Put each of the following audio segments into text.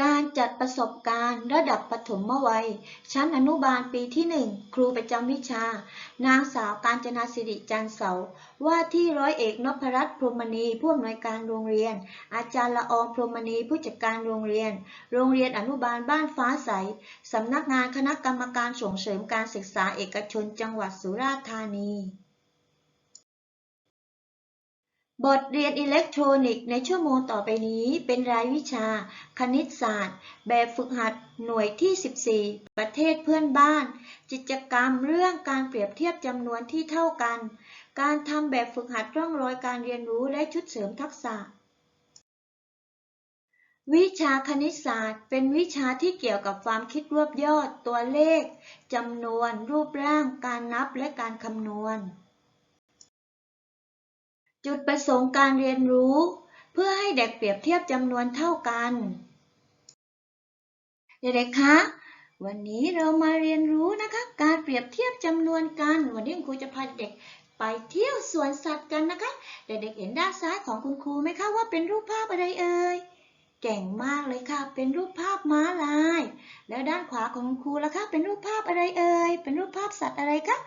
การจัดประสบการณ์ระดับปฐมวัย ชั้นอนุบาลปีที่หนึ่งครูประจำวิชา นางสาวการจนาสิริจันเสา ว่าที่ร้อยเอกนพรัตน์พรหมณีผู้อำนวยการโรงเรียน อาจารย์ละอองพรหมณีผู้จัดการโรงเรียน โรงเรียนอนุบาลบ้านฟ้าใส สำนักงานคณะกรรมการส่งเสริมการศึกษาเอกชนจังหวัดสุราษฎร์ธานี บทเรียนอิเล็กทรอนิกส์ในชั่วโมงต่อไปนี้เป็นรายวิชา คณิตศาสตร์ แบบฝึกหัดหน่วยที่ 14 ประเทศเพื่อนบ้าน กิจกรรมเรื่องการเปรียบเทียบจำนวนที่เท่ากัน การทำแบบฝึกหัดร่องรอยการเรียนรู้และชุดเสริมทักษะ วิชาคณิตศาสตร์ เป็นวิชาที่เกี่ยวกับความคิดรวบยอด ตัวเลขจำนวน รูปร่าง การนับและการคำนวณ จุดประสงค์การเรียนรู้ เพื่อให้เด็กเปรียบเทียบจำนวนเท่ากัน เด็กๆคะ วันนี้เรามาเรียนรู้นะคะ การเปรียบเทียบจำนวนกัน วันนี้คุณครูจะพาเด็กไปเที่ยวสวนสัตว์กันนะคะ เด็กๆเห็นด้านซ้ายของคุณครูไหมคะว่าเป็นรูปภาพอะไรเอ่ย เก่งมากเลยค่ะ เป็นรูปภาพม้าลาย แล้วด้านขวาของคุณครูล่ะคะ เป็นรูปภาพอะไรเอ่ย เป็นรูปภาพสัตว์อะไรคะ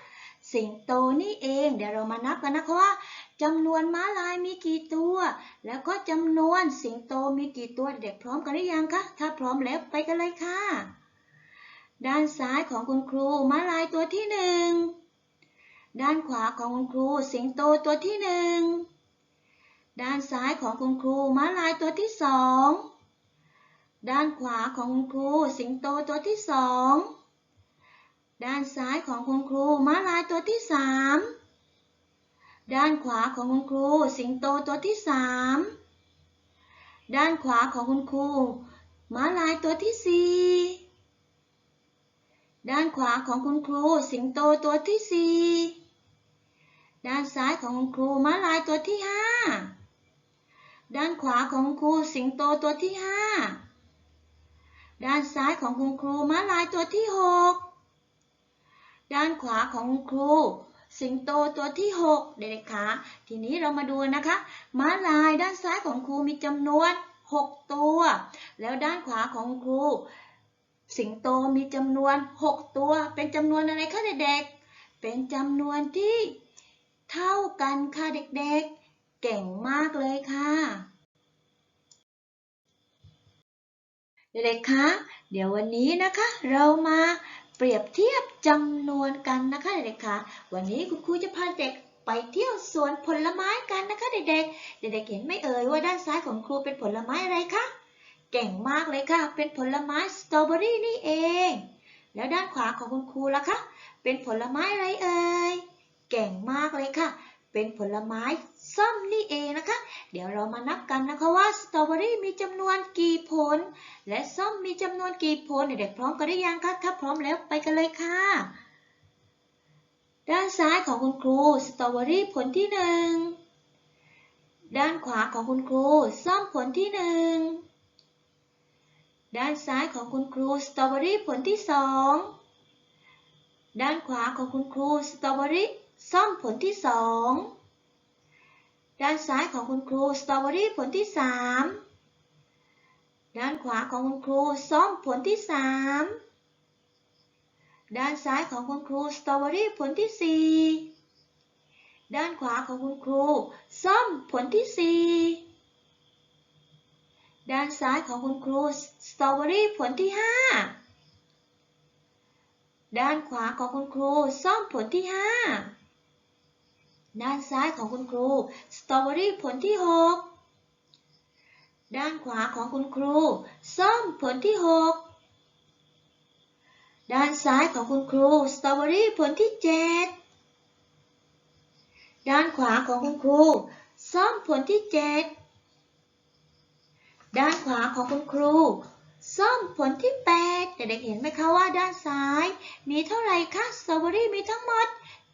สิงโตนี่เอง เดี๋ยวเรามานับกันนะคะว่า จำนวนม้าลายมีกี่ตัว แล้วก็จำนวนสิงโตมีกี่ตัว เด็กพร้อมกันหรือยังคะ ถ้าพร้อมแล้วไปกันเลยค่ะ ด้านซ้ายของคุณครูม้าลายตัวที่หนึ่ง ด้านขวาของคุณครูสิงโตตัวที่หนึ่ง ด้านซ้ายของคุณครูม้าลายตัวที่สอง ด้านขวาของคุณครูสิงโตตัวที่สอง ด้านซ้ายของคุณครูม้าลายตัวที่สาม ด้านขวาของคุณครู สิงโตตัวที่สามด้านขวาของคุณครูม้าลายตัวที่สี่ด้านขวาของคุณครู สิงโตตัวที่สี่ด้านซ้ายของคุณครูม้าลายตัวที่ห้าด้านขวาของคุณครูสิงโตตัวที่ห้าด้านซ้ายของคุณครูม้าลายตัวที่หกด้านขวาของคุณครู สิงโตตัวที่ 6 เด็กๆคะทีนี้เรามาดูนะคะ ม้าลายด้านซ้ายของครูมีจำนวน 6 ตัว แล้วด้านขวาของครู สิงโตมีจำนวน 6 ตัว เป็นจำนวนอะไรคะเด็กๆ เป็นจำนวนที่เท่ากันค่ะเด็กๆ เก่งมากเลยค่ะเด็กๆคะ เดี๋ยววันนี้นะคะ เรามา เปรียบเทียบจำนวนกันนะคะเด็กๆคะวันนี้คุณครูจะพาเด็กไปเที่ยวสวนผลไม้กันนะคะเด็กๆ เด็กๆเห็นไม่เอ่ยว่าด้านซ้ายของครูเป็นผลไม้อะไรคะ เก่งมากเลยค่ะ เป็นผลไม้สตรอเบอรี่นี่เอง แล้วด้านขวาของคุณครูล่ะคะ เป็นผลไม้อะไรเอ่ย เก่งมากเลยค่ะ เป็นผลไม้ส้มนี่เองนะคะ เดี๋ยวเรามานับกันนะคะว่าสตรอเบอรี่มีจำนวนกี่ผล และส้มมีจำนวนกี่ผลเด็กๆพร้อมกันหรือยังคะถ้าพร้อมแล้วไปกันเลยค่ะ ด้านซ้ายของคุณครูสตรอเบอรี่ผลที่หนึ่งด้านขวาของคุณครูส้มผลที่หนึ่งด้านซ้ายของคุณครูสตรอเบอรี่ผลที่สองด้านขวาของคุณครูสตรอเบอรี่ ส้มผลที่สองด้านซ้ายของคุณครูสตรอเบอรี่ผลที่สามด้านขวาของคุณครูส้มผลที่สามด้านซ้ายของคุณครูสตรอเบอรี่ผลที่สี่ด้านขวาของคุณครูส้มผลที่สี่ด้านซ้ายของคุณครูสตรอเบอรี่ผลที่ห้าด้านขวาของคุณครูส้มผลที่ห้า ด้านซ้ายของคุณครู สตรอเบอรี่ผลที่หกด้านขวาของคุณครู ส้มผลที่หกด้านซ้ายของคุณครู สตรอเบอรี่ผลที่เจ็ดด้านขวาของคุณครู ส้มผลที่เจ็ดด้านขวาของคุณครูส้มผลที่แปดเด็กๆเห็นไหมคะว่าด้านซ้าย มีเท่าไหร่คะสตรอเบอรี่มีทั้งหมด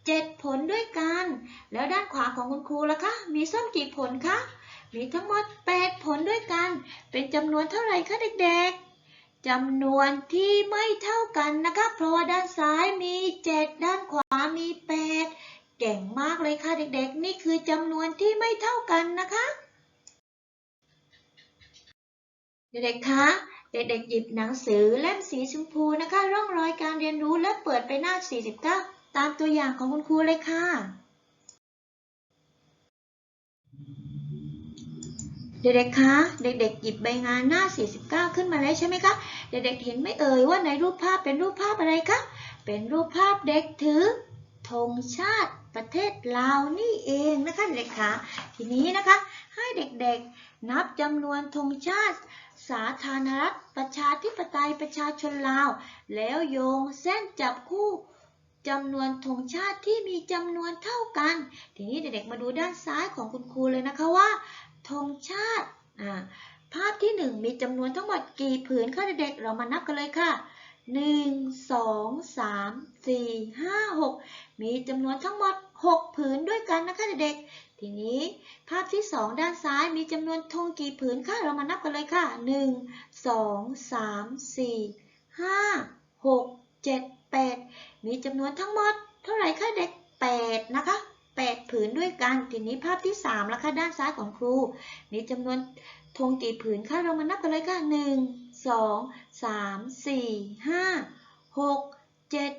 7 ผลด้วยกัน แล้วด้านขวาของคุณครูล่ะคะ มีส้มกี่ผลคะ มีทั้งหมด 8 ผลด้วยกัน เป็นจำนวนเท่าไหร่คะเด็กๆจำนวนที่ไม่เท่ากันนะคะ เพราะว่าด้านซ้ายมี 7 ด้านขวามี 8 เก่งมากเลยค่ะเด็กๆ นี่คือจำนวนที่ไม่เท่ากันนะคะ เด็กๆ คะเด็กๆ หยิบหนังสือเล่มสีชมพูนะคะ ร่องรอยการเรียนรู้และเปิดไปหน้า 49 ตามตัวอย่างของคุณครูเลยค่ะ เด็กๆ คะ เด็กๆ หยิบใบงานหน้า 49 ขึ้นมาแล้วใช่ไหมคะ เด็กๆ เห็นไม่เอ่ยว่าในรูปภาพเป็นรูปภาพอะไรคะ เป็นรูปภาพเด็กถือธงชาติประเทศลาวนี่เองนะคะเด็กๆคะทีนี้นะคะให้เด็กๆนับจำนวนธงชาติ สาธารณรัฐประชาธิปไตยประชาชนลาว แล้วโยงเส้นจับคู่ จำนวนธงชาติที่มีจำนวนเท่ากัน ทีนี้เด็กๆมาดูด้านซ้ายของคุณครูเลยนะคะว่าธงชาติภาพที่หนึ่งมีจำนวนทั้งหมดกี่ผืนคะเด็กๆเรามานับกันเลยค่ะหนึ่งสองสามสี่ห้าหกมีจำนวนทั้งหมดหกผืนด้วยกันนะคะเด็กๆทีนี้ภาพที่สองด้านซ้ายมีจำนวนธงกี่ผืนคะเรามานับกันเลยค่ะหนึ่งสอง สามสี่ห้าหกเจ็ดแปดมีจำนวนทั้งหมด เท่าไหร่คะเด็กแปดนะคะแปดผืนด้วยกัน ทีนี้ภาพที่สามแล้วค่ะด้านซ้ายของครู มีจำนวนธงกี่ผืนคะเรามานับกันเลยค่ะหนึ่งสองสามสี่ห้าหกเจ็ด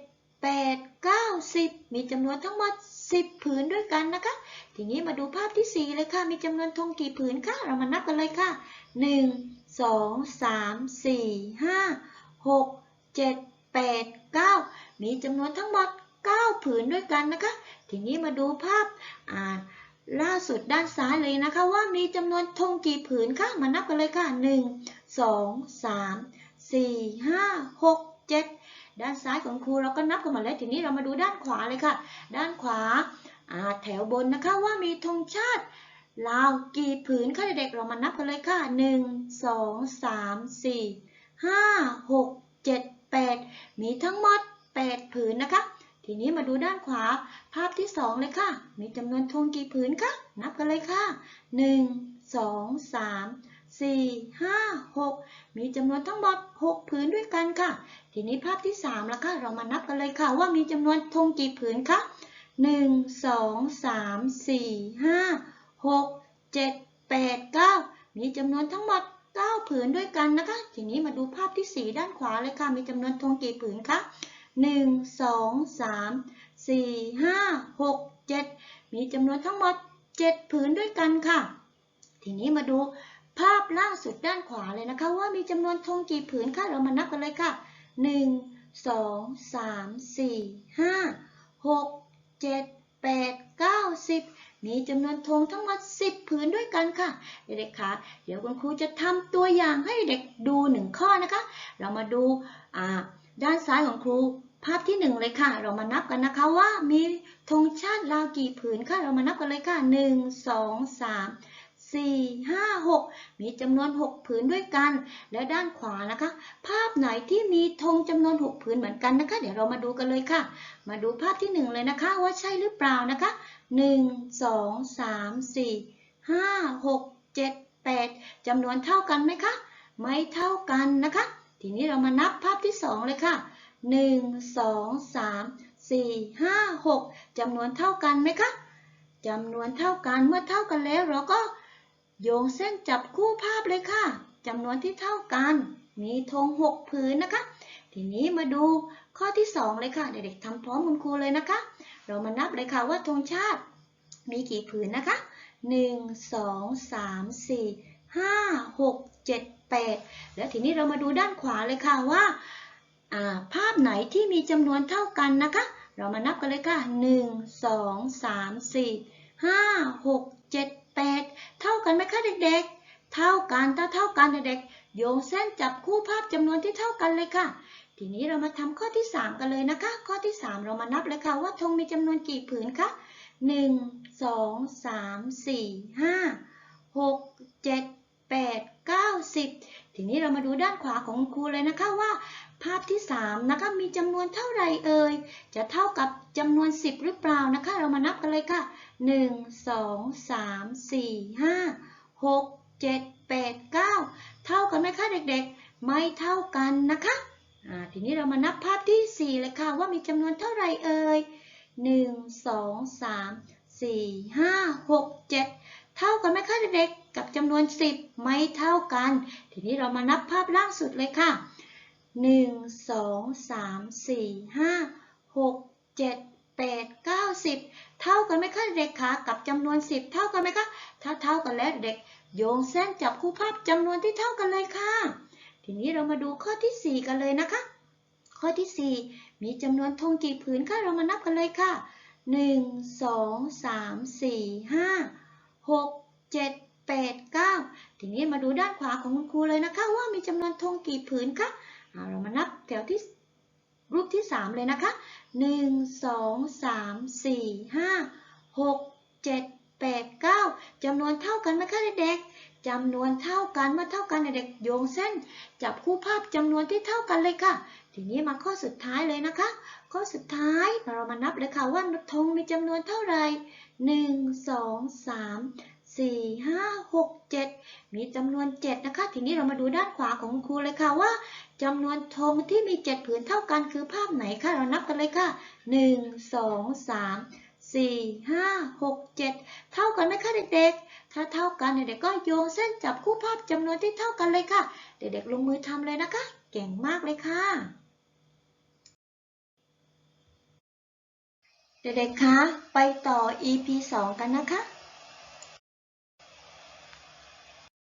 แปดเก้าสิบมีจำนวนทั้งหมดสิบผืนด้วยกันนะคะ ทีนี้มาดูภาพที่สี่เลยค่ะ มีจำนวนธงกี่ผืนคะ เรามานับกันเลยค่ะหนึ่งสองสามสี่ห้าหกเจ็ดแปดเก้ามีจำนวนทั้งหมดเก้าผืนด้วยกันนะคะ ทีนี้มาดูภาพอ่าล่าสุดด้านซ้ายเลยนะคะ ว่ามีจำนวนธงกี่ผืนคะมานับกันเลยค่ะหนึ่งสองสามสี่ห้าหกเจ็ดด้านซ้ายของครูเราก็นับกันมดแล้วทีนี้เรามาดูด้านขวาเลยค่ะ ด้านขวาอ่าแถวบนนะคะว่ามีธงชาติลาวกี่ผืนคะเด็กๆเรามานับกันเลยค่ะหนึ่งสองสามสี่ห้าหกเจ็ดแปดมีทั้งหมดแปดผืนนะคะ ทีนี้มาดูด้านขวาภาพที่สองเลยค่ะ มีจำนวนธงกี่ผืนคะ นับกันเลยค่ะหนึ่งสองสามสี่ห้าหกมีจำนวนทั้งหมดหกผืนด้วยกันค่ะ ทีนี้ภาพที่สามแล้วค่ะเรามานับกันเลยค่ะ ว่ามีจำนวนธงกี่ผืนคะหนึ่งสองสามสี่ห้าหกเจ็ดแปดเก้ามีจำนวนทั้งหมด 9 ผืนด้วยกันนะคะ ทีนี้มาดูภาพที่ 4 ด้านขวาเลยค่ะ มีจำนวนทงกี่ผืนคะ 1 2 3 4 5 6 7 มีจำนวนทั้งหมด 7 ผืนด้วยกันค่ะ ทีนี้มาดูภาพล่างสุดด้านขวาเลยนะคะ ว่ามีจำนวนทงกี่ผืนคะ เรามานับกันเลยค่ะ 1 2 3 4 5 6 7 8 9 10 มีจำนวนธงทั้งหมด 10 ผืนด้วยกันค่ะ เด็กๆคะเดี๋ยวคุณครูจะทำตัวอย่างให้เด็กดูหนึ่งข้อนะคะ เรามาดูด้านซ้ายของครูภาพที่หนึ่งเลยค่ะ เรามานับกันนะคะว่ามีธงชาติลาวกี่ผืนค่ะ เรามานับกันเลยค่ะ 1 2 3 สองสามสี่ห้าหกมีจำนวนหกผืนด้วยกัน และด้านขวานะคะ ภาพไหนที่มีธงจำนวนหกผืนเหมือนกันนะคะ เดี๋ยวเรามาดูกันเลยค่ะ มาดูภาพที่หนึ่งเลยนะคะ ว่าใช่หรือเปล่านะคะหนึ่งสองสามสี่ห้าหกเจ็ดแปดจำนวนเท่ากันไหมคะ ไม่เท่ากันนะคะ ทีนี้เรามานับภาพที่สองเลยค่ะหนึ่งสองสามสี่ห้าหกจำนวนเท่ากันไหมคะจำนวนเท่ากัน เมื่อเท่ากันแล้วเราก็ โยงเส้นจับคู่ภาพเลยค่ะจำนวนที่เท่ากัน มีธงหกผืนนะคะ ทีนี้มาดูข้อที่สองเลยค่ะ เด็กๆทำพร้อมคุณครูเลยนะคะ เรามานับเลยค่ะว่าธงชาติ มีกี่ผืนนะคะหนึ่งสองสามสี่ห้าหกเจ็ดแปดแล้วทีนี้เรามาดูด้านขวาเลยค่ะว่าาภาพไหนที่มีจำนวนเท่ากันนะคะ เรามานับกันเลยค่ะหนึ่งสองสามสี่ห้าหกเท่ากันไหมคะเด็กๆ เท่ากันถ้าเท่ากันเด็กๆ โยงเส้นจับคู่ภาพจำนวนที่เท่ากันเลยค่ะ ทีนี้เรามาทำข้อที่ 3 กันเลยนะคะ ข้อที่ 3 เรามานับเลยค่ะว่าธงมีจำนวนกี่ผืนคะ1 2 3 4 5 6 7 8 9 10 ทีนี้เรามาดูด้านขวาของครูเลยนะคะว่า ภาพที่3นะคะมีจำนวนเท่าไรเอ่ย จะเท่ากับจำนวน 10 หรือเปล่านะคะ เรามานับกันเลยค่ะ 1 2 3 4 5 6 7 8 9 เท่ากันไหมคะเด็กๆ ไม่เท่ากันนะคะทีนี้เรามานับภาพที่ 4 เลยค่ะ ว่ามีจำนวนเท่าไหร่เอ่ย 1 2 3 4 5 6 7 เท่ากันไหมคะเด็กๆ กับจำนวน 10 ไม่เท่ากัน ทีนี้เรามานับภาพล่างสุดเลยค่ะ 1 2 3 4 5 6 7 8 9 10เท่ากันไหมคะเด็กคะกับจำนวน10เท่ากันไหมคะถ้าเท่ากันแล้วเด็กโยงเส้นจับคู่ภาพจำนวนที่เท่ากันเลยค่ะ ทีนี้เรามาดูข้อที่4กันเลยนะคะ ข้อที่4มีจำนวนธงกี่ผืนคะเรามานับกันเลยค่ะ1 2 3 4 5 6 7 8 9ทีนี้มาดูด้านขวาของคุณครูเลยนะคะ ว่ามีจำนวนธงกี่ผืนคะ อ่าเรามานับแถวที่รูปที่ 3 เลยนะคะ 1 2 3 4 5 6 7 8 9จำนวนเท่ากันไหมคะเด็กๆจำนวนเท่ากันเมื่อเท่ากันเด็กๆโยงเส้น จับคู่ภาพจำนวนที่เท่ากันเลยค่ะ ทีนี้มาข้อสุดท้ายเลยนะคะ ข้อสุดท้ายเรามานับเลยค่ะว่าธงมีจำนวนเท่าไหร่หนึ่ง สองสามสี่ห้าหกเจ็ดมีจำนวนเจ็ดนะคะ ทีนี้เรามาดูด้านขวาของครูเลยค่ะว่าจำนวนธงที่มีเจ็ดผืนเท่ากันคือภาพไหนคะ เรานับกันเลยค่ะหนึ่งสองสามสี่ห้าหกเจ็ดเท่ากันไหมคะเด็กๆ ถ้าเท่ากันเด็กๆก็โยงเส้นจับคู่ภาพจำนวนที่เท่ากันเลยค่ะ เด็กๆลงมือทำเลยนะคะ เก่งมากเลยค่ะ เด็กๆคะ ไปต่อ EP 2 กันนะคะ